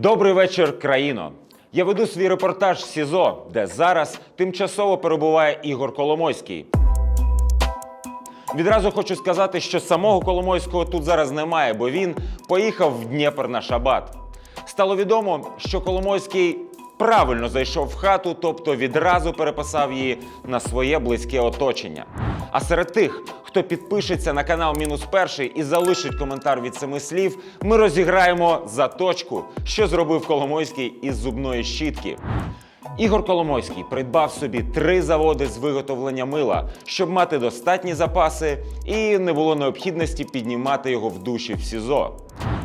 Добрий вечір, країно. Я веду свій репортаж з СІЗО, де зараз тимчасово перебуває Ігор Коломойський. Відразу хочу сказати, що самого Коломойського тут зараз немає, бо він поїхав в Дніпр на шабат. Стало відомо, що Коломойський правильно зайшов в хату, тобто відразу переписав її на своє близьке оточення. А серед тих, хто підпишеться на канал Мінус Перший і залишить коментар від семи слів, ми розіграємо заточку, що зробив Коломойський із зубної щітки. Ігор Коломойський придбав собі три заводи з виготовлення мила, щоб мати достатні запаси і не було необхідності піднімати його в душі в СІЗО.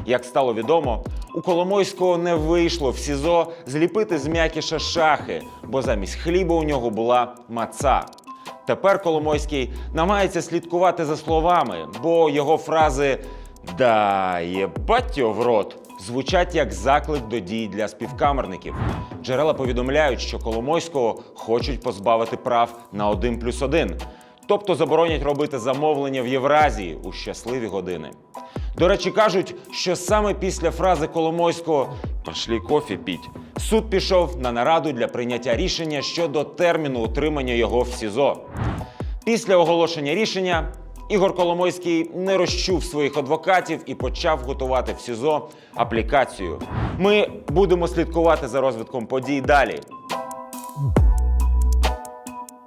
Як стало відомо, у Коломойського не вийшло в СІЗО зліпити з м'якіша шахи, бо замість хліба у нього була маца. Тепер Коломойський намагається слідкувати за словами, бо його фрази «Да єбать його в рот звучать як заклик до дій для співкамерників. Джерела повідомляють, що Коломойського хочуть позбавити прав на 1 плюс 1, тобто заборонять робити замовлення в Євразії у щасливі години. До речі, кажуть, що саме після фрази Коломойського «Пошлі кофі піть» суд пішов на нараду для прийняття рішення щодо терміну утримання його в СІЗО. Після оголошення рішення Ігор Коломойський не розчув своїх адвокатів і почав готувати в СІЗО аплікацію. Ми будемо слідкувати за розвитком подій далі.